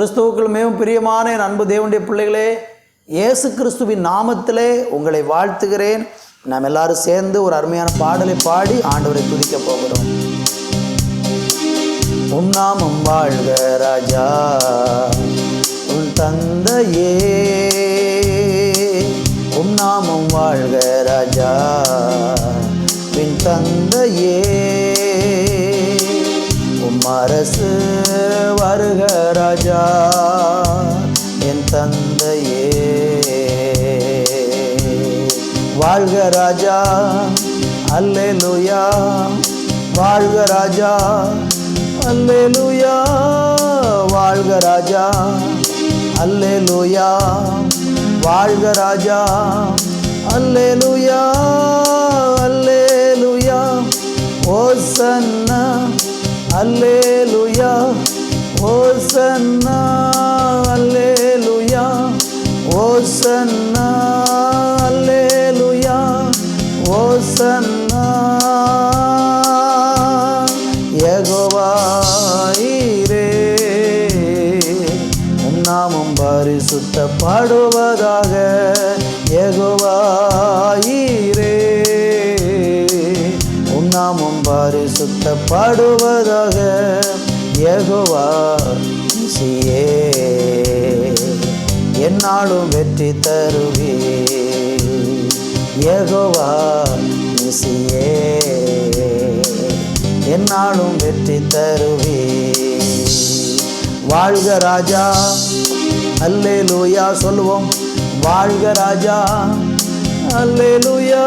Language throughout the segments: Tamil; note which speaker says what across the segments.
Speaker 1: கிறிஸ்துவுக்குள் மிகவும் பிரியமான என் அன்பு தேவனுடைய பிள்ளைகளே இயேசு கிறிஸ்துவின் நாமத்திலே உங்களை வாழ்த்துகிறேன். நாம் எல்லாரும் சேர்ந்து ஒரு அருமையான பாடலை பாடி ஆண்டவரை துதிக்க போகிறோம். உன் நாமம் வாழ்க ராஜா உன் தந்தையே. உன் நாமம் வாழ்க ராஜா பின் தந்தையே. அரசு வருக ராஜா என் தந்தையே. வாழ்க ராஜா அல்லே அல்லேலூயா. வாழ்க ராஜா அல்லே அல்லேலூயா. வாழ்க ராஜா அல்லே அல்லேலூயா. வாழ்க ராஜா அல்லே லூயா அல்லே அல்லேலூயா. ஓ ஓசன்னா அல்லேலூயா ஓசன்னா அல்லேலூயா ஓசன்னா அல்லேலூயா ஓசன்னா யெகோவாயிரே உம் நாமம் பரிசுத்தப்படுவதாக பாடுவதாக யெகோவா சியே என்னாலும் வெற்றி தருவே யெகோவா சியே என்னாலும் வெற்றி தருவே வாழ்க ராஜா. அல்லே லூயா சொல்லுவோம். வாழ்க ராஜா. அல்லேலூயா.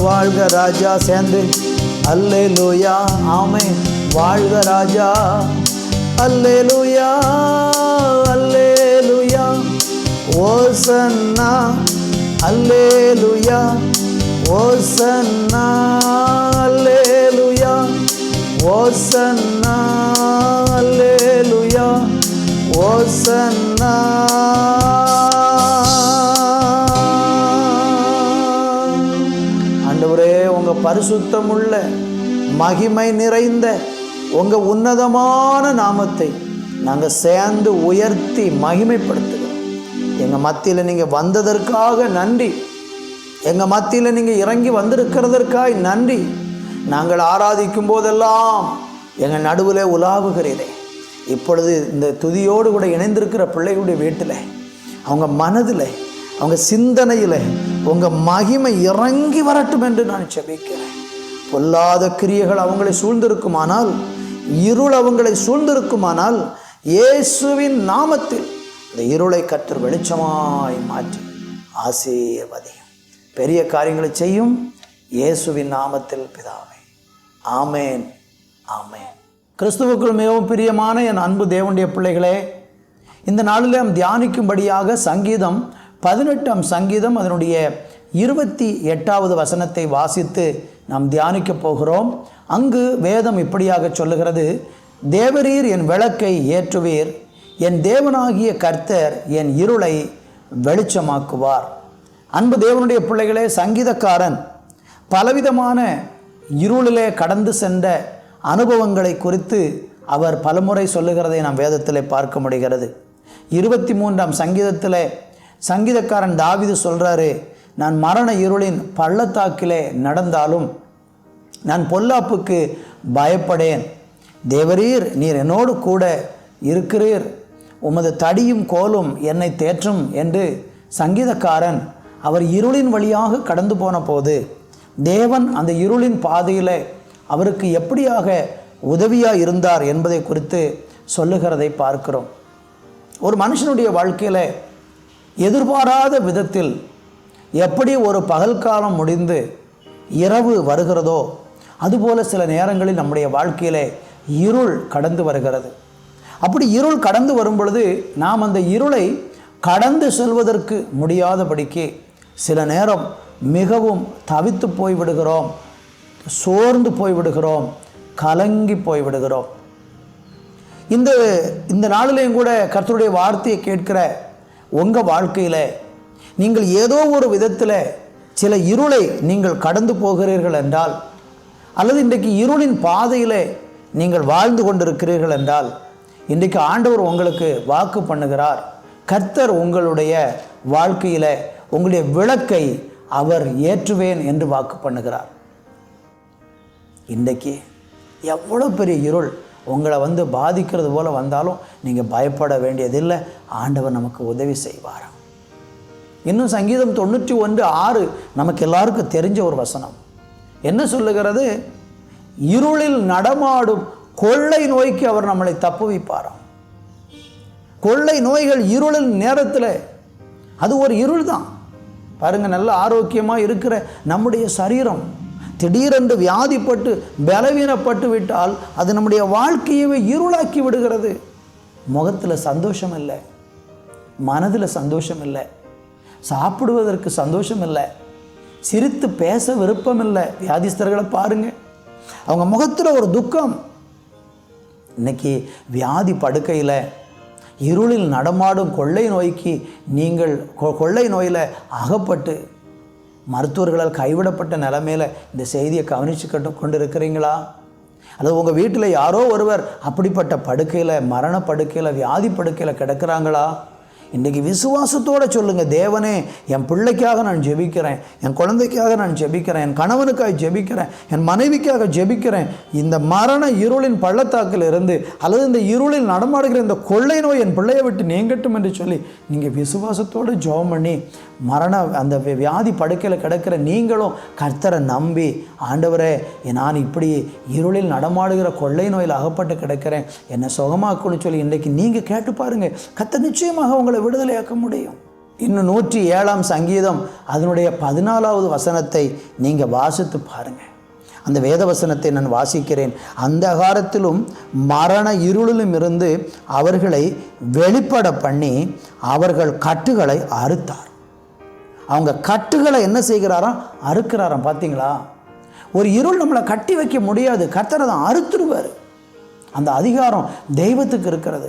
Speaker 1: வாழ்க ராஜா. சேர்ந்து அல்லே லூயா ஆமே வாழ்க ராஜா. அல்லே லூயா அல்லேலூயா அல்லேலூயா. ஓசன்னா அல்லேலூயா. ஓசன்னா அல்லேலூயா. ஓசன்னா பரிசுத்தமுள்ள மகிமை நிறைந்த உங்கள் உன்னதமான நாமத்தை நாங்கள் சேர்ந்து உயர்த்தி மகிமைப்படுத்துகிறோம். எங்கள் மத்தியில் நீங்கள் வந்ததற்காக நன்றி. எங்கள் மத்தியில் நீங்கள் இறங்கி வந்திருக்கிறதற்காய் நன்றி. நாங்கள் ஆராதிக்கும் போதெல்லாம் எங்கள் நடுவில் உலாவுகிறீரே. இப்பொழுது இந்த துதியோடு கூட இணைந்திருக்கிற பிள்ளைகளுடைய வீட்டில் அவங்க மனதில் அவங்க சிந்தனையில் உங்கள் மகிமை இறங்கி வரட்டும் என்று நான் செபிக்கிறேன் பொல்லாத கிரியைகள் அவங்களை சூழ்ந்திருக்குமானால் இருள் அவங்களை சூழ்ந்திருக்குமானால் இயேசுவின் நாமத்தில் இந்த இருளை கற்று வெளிச்சமாய் மாற்றி ஆசீர்வதியும். பெரிய காரியங்களை செய்யும் இயேசுவின் நாமத்தில் பிதாவை. ஆமேன். ஆமேன். கிறிஸ்துவுக்குள் மிகவும் பிரியமான என் அன்பு தேவனுடைய பிள்ளைகளே இந்த நாளில் நாம் தியானிக்கும்படியாக சங்கீதம் பதினெட்டாம் சங்கீதம் அதனுடைய இருபத்தி எட்டாவது வசனத்தை வாசித்து நாம் தியானிக்கப் போகிறோம். அங்கு வேதம் இப்படியாக சொல்லுகிறது தேவரீர் என் விளக்கை ஏற்றுவீர் என் தேவனாகிய கர்த்தர் என் இருளை வெளிச்சமாக்குவார். அன்பு தேவனுடைய பிள்ளைகளே சங்கீதக்காரன் பலவிதமான இருளிலே கடந்து சென்ற அனுபவங்களை குறித்து அவர் பலமுறை சொல்லுகிறதை நாம் வேதத்தில் பார்க்க முடிகிறது. இருபத்தி மூன்றாம் சங்கீதத்தில் சங்கீதக்காரன் தாவிது சொல்கிறாரு நான் மரண இருளின் பள்ளத்தாக்கிலே நடந்தாலும் நான் பொல்லாப்புக்கு பயப்படேன். தேவரீர் நீர் என்னோடு கூட இருக்கிறீர். உமது தடியும் கோலும் என்னை தேற்றும் என்று சங்கீதக்காரன் அவர் இருளின் வழியாக கடந்து போன போது தேவன் அந்த இருளின் பாதையில் அவருக்கு எப்படியாக உதவியாக இருந்தார் என்பதை குறித்து சொல்லுகிறதை பார்க்கிறோம். ஒரு மனுஷனுடைய வாழ்க்கையில் எதிர்பாராத விதத்தில் எப்படி ஒரு பகல் காலம் முடிந்து இரவு வருகிறதோ அதுபோல சில நேரங்களில் நம்முடைய வாழ்க்கையிலே இருள் கடந்து வருகிறது. அப்படி இருள் கடந்து வரும் பொழுது நாம் அந்த இருளை கடந்து செல்வதற்கு முடியாதபடிக்கு சில நேரம் மிகவும் தவித்து போய்விடுகிறோம் சோர்ந்து போய்விடுகிறோம் கலங்கி போய்விடுகிறோம். இந்த இந்த நாளிலையும் கூட கர்த்தருடைய வார்த்தையை கேட்கிற உங்கள் வாழ்க்கையில் நீங்கள் ஏதோ ஒரு விதத்தில் சில இருளை நீங்கள் கடந்து போகிறீர்கள் என்றால் அல்லது இன்றைக்கு இருளின் பாதையில் நீங்கள் வாழ்ந்து கொண்டிருக்கிறீர்கள் என்றால் இன்றைக்கு ஆண்டவர் உங்களுக்கு வாக்கு பண்ணுகிறார். கர்த்தர் உங்களுடைய வாழ்க்கையில் உங்களுடைய விளக்கை அவர் ஏற்றுவேன் என்று வாக்கு பண்ணுகிறார். இன்றைக்கு எவ்வளோ பெரிய இருள். உங்களை வந்து பாதிக்கிறது போல் வந்தாலும் நீங்கள் பயப்பட வேண்டியதில்லை. ஆண்டவர் நமக்கு உதவி செய்வாராம். இன்னும் சங்கீதம் தொண்ணூற்றி ஒன்று ஆறு நமக்கு எல்லாருக்கும் தெரிஞ்ச ஒரு வசனம். என்ன சொல்லுகிறது? இருளில் நடமாடும் கொள்ளை நோய்க்கு அவர் நம்மளை தப்புவிப்பாராம். கொள்ளை நோய்கள் இருளில் நேரத்தில் அது ஒரு இருள் தான். பாருங்கள் நல்ல ஆரோக்கியமாக இருக்கிற நம்முடைய சரீரம். திடீரென்று வியாதிப்பட்டு பலவீனப்பட்டு விட்டால் அது நம்முடைய வாழ்க்கையவே இருளாக்கி விடுகிறது. முகத்தில் சந்தோஷம் இல்லை. மனதில் சந்தோஷம் இல்லை. சாப்பிடுவதற்கு சந்தோஷம் இல்லை. சிரித்து பேச விருப்பம் இல்லை. வியாதிஸ்தர்களை பாருங்கள் அவங்க முகத்தில் ஒரு துக்கம். இன்னைக்கு வியாதி படுக்கையில் இருளில் நடமாடும் கொள்ளை நோய்க்கு நீங்கள் கொ- கொள்ளை நோயில் அகப்பட்டு மருத்துவர்களால் கைவிடப்பட்ட நிலைமையில் இந்த செய்தியை கவனிச்சுக்கிட்டு கொண்டு இருக்கிறீங்களா அல்லது உங்கள் வீட்டில் யாரோ ஒருவர் அப்படிப்பட்ட படுக்கையில் மரண படுக்கையில் வியாதி படுக்கையில் கிடக்கிறாங்களா? இன்றைக்கி விசுவாசத்தோடு சொல்லுங்கள் தேவனே என் பிள்ளைக்காக நான் ஜெபிக்கிறேன் என் குழந்தைக்காக நான் ஜெபிக்கிறேன் என் கணவனுக்காக ஜெபிக்கிறேன் என் மனைவிக்காக ஜெபிக்கிறேன். இந்த மரண இருளின் பள்ளத்தாக்கில் இருந்து அல்லது இந்த இருளில் நடமாடுகிற இந்த கொள்ளை நோய் என் பிள்ளையை விட்டு நீங்கட்டும் என்று சொல்லி நீங்கள் விசுவாசத்தோடு ஜெபம் பண்ணி மரண அந்த வியாதி படுக்கையில் கிடக்கிற நீங்களும் கர்த்தரை நம்பி ஆண்டவரே நான் இப்படி இருளில் நடமாடுகிற கொள்ளை நோயில் அகப்பட்டு கிடக்கிறேன். என்னை சுகமாக்கணும்னு சொல்லி இன்றைக்கு நீங்கள் கேட்டு பாருங்கள் கத்த நிச்சயமாக உங்களை விடுதலையாக்க முடியும். இன்னும் நூற்றி ஏழாம் சங்கீதம் அதனுடைய பதினாலாவது வசனத்தை நீங்கள் வாசித்து பாருங்கள் அந்த வேத வசனத்தை நான் வாசிக்கிறேன். அந்தகாரத்திலும் மரண இருளிலும் இருந்து அவர்களை வெளிப்பட பண்ணி அவர்கள் கட்டுகளை அறுத்தார். அவங்க கட்டுகளை என்ன செய்கிறாராம்? அறுக்கிறாராம். பார்த்தீங்களா ஒரு இருள் நம்மளை கட்டி வைக்க முடியாது. கர்த்தரை தான் அறுத்துருவார் அந்த அதிகாரம் தெய்வத்துக்கு இருக்கிறது.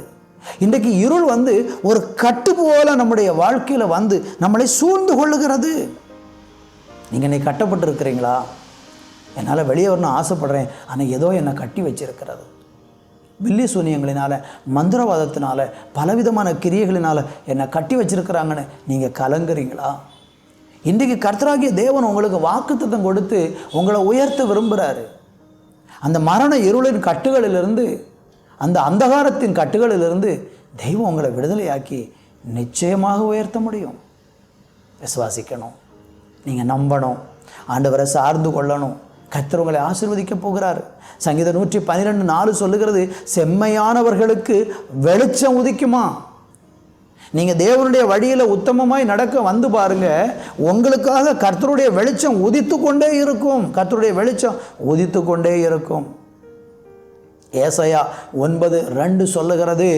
Speaker 1: இன்றைக்கு இருள் வந்து ஒரு கட்டு போல நம்முடைய வாழ்க்கையில் வந்து நம்மளை சூழ்ந்து கொள்ளுகிறது. நீங்கள் என்னை கட்டப்பட்டுருக்கிறீங்களா? என்னால் வெளியே வரணும் ஆசைப்படுறேன். ஆனால் ஏதோ என்னை கட்டி வச்சிருக்கிறது. வில்லி சூனியங்களினால் மந்திரவாதத்தினால பலவிதமான கிரியைகளினால் என்னை கட்டி வச்சிருக்கிறாங்கன்னு நீங்கள் கலங்குறீங்களா? இன்றைக்கு கர்த்தராகிய தேவன் உங்களுக்கு வாக்குத்தத்தம் கொடுத்து உங்களை உயர்த்த விரும்புகிறாரு அந்த மரண இருளின் கட்டுகளிலிருந்து அந்த அந்தகாரத்தின் கட்டுகளிலிருந்து தெய்வம் உங்களை விடுதலையாக்கி நிச்சயமாக உயர்த்த முடியும். விசுவாசிக்கணும். நீங்கள் நம்பணும். ஆண்டவரை சார்ந்து கொள்ளணும். கர்த்தர் உங்களை ஆசீர்வதிக்க போகிறார். சங்கீதம் நூற்றி பன்னிரெண்டு நாலு சொல்லுகிறது செம்மையானவர்களுக்கு வெளிச்சம் உதிக்குமா? நீங்கள் தேவனுடைய வழியில் உத்தமமாய் நடக்க வந்து பாருங்க. உங்களுக்காக கர்த்தருடைய வெளிச்சம் உதித்து கொண்டே இருக்கும். கர்த்தருடைய வெளிச்சம் உதித்து கொண்டே இருக்கும். ஏசையா ஒன்பது ரெண்டு சொல்லுகிறது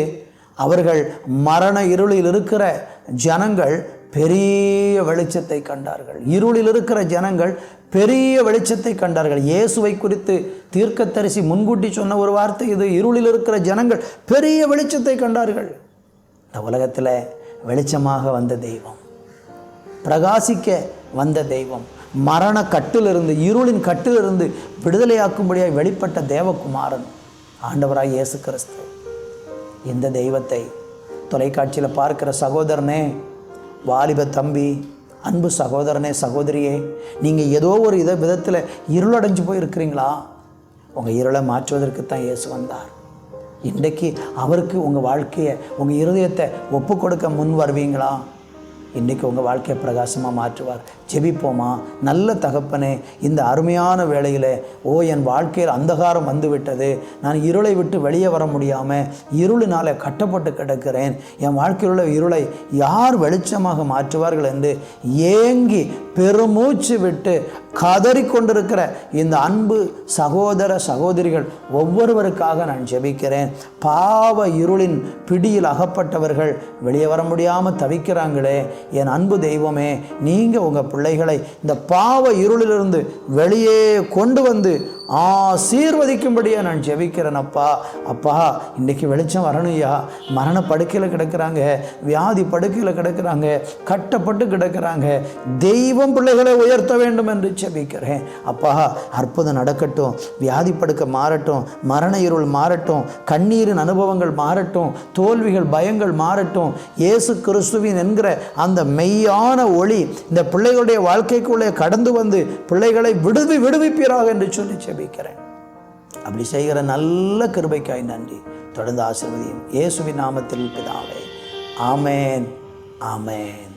Speaker 1: அவர்கள் மரண இருளில் இருக்கிற ஜனங்கள் பெரிய வெளிச்சத்தை கண்டார்கள். இருளில் இருக்கிற ஜனங்கள் பெரிய வெளிச்சத்தை கண்டார்கள். இயேசுவை குறித்து தீர்க்கத்தரிசி முன்கூட்டி சொன்ன ஒரு வார்த்தை இது. இருளில் இருக்கிற ஜனங்கள் பெரிய வெளிச்சத்தை கண்டார்கள். இந்த உலகத்தில் வெளிச்சமாக வந்த தெய்வம். பிரகாசிக்க வந்த தெய்வம். மரண கட்டிலிருந்து இருளின் கட்டிலிருந்து விடுதலையாக்கும்படியாக வெளிப்பட்ட தேவகுமாரன் ஆண்டவராக இயேசு கிறிஸ்து. இந்த தெய்வத்தை தொலைக்காட்சியில் பார்க்கிற சகோதரனே வாலிப தம்பி அன்பு சகோதரனே சகோதரியே நீங்கள் ஏதோ ஒரு இத விதத்தில் இருளடைஞ்சு போயிருக்கிறீங்களா? உங்கள் இருளை மாற்றுவதற்கு தான் இயேசு வந்தார். இன்றைக்கு அவருக்கு உங்கள் வாழ்க்கையை உங்கள் இருதயத்தை ஒப்பு கொடுக்க முன் வருவீங்களா? இன்றைக்கி உங்கள் வாழ்க்கையை பிரகாசமாக மாற்றுவார். ஜெபிப்போமா? நல்ல தகப்பனே இந்த அருமையான வேளையில் ஓ என் வாழ்க்கையில் அந்தகாரம் வந்து விட்டது நான் இருளை விட்டு வெளியே வர முடியாமல் இருளினால் கட்டப்பட்டு கிடக்கிறேன். என் வாழ்க்கையில் உள்ள இருளை யார் வெளிச்சமாக மாற்றுவார்கள் என்று ஏங்கி பெருமூச்சு விட்டு கதறிக்கொண்டிருக்கிற இந்த அன்பு சகோதர சகோதரிகள் ஒவ்வொருவருக்காக நான் ஜெபிக்கிறேன். பாவ இருளின் பிடியில் அகப்பட்டவர்கள் வெளியே வர முடியாமல் தவிக்கிறாங்களே. என் அன்பு தெய்வமே நீங்கள் உங்கள் பிள்ளைகளை இந்த பாவ இருளிலிருந்து வெளியே கொண்டு வந்து ஆசீர்வதிக்கும்படியாக நான் ஜெபிக்கிறேன் அப்பா. அப்பா இன்றைக்கி வெளிச்சம் வரணும்யா. மரண படுக்கையில் கிடக்கிறாங்க. வியாதி படுக்கையில் கிடக்கிறாங்க. கட்டப்பட்டு கிடக்கிறாங்க. தெய்வம் பிள்ளைகளை உயர்த்த வேண்டும் என்று ஜெபிக்கிறேன். அப்பா அற்புதம் நடக்கட்டும். வியாதி படுக்க மாறட்டும். மரண இருள் மாறட்டும். கண்ணீரின் அனுபவங்கள் மாறட்டும். தோல்விகள் பயங்கள் மாறட்டும். இயேசு கிறிஸ்துவின் என்கிற அந்த மெய்யான ஒளி இந்த பிள்ளைகளுடைய வாழ்க்கைக்குள்ளே கடந்து வந்து பிள்ளைகளை விடுவி விடுவிப்பீராக என்று சொல்லி ஜெபிக்கிறேன் அப்படி செய்கிற நல்ல கிருபைக்காய் நன்றி. தொடர்ந்து ஆசீர்வதியும். இயேசுவின் நாமத்தில் பிதாவே. ஆமேன். ஆமேன்.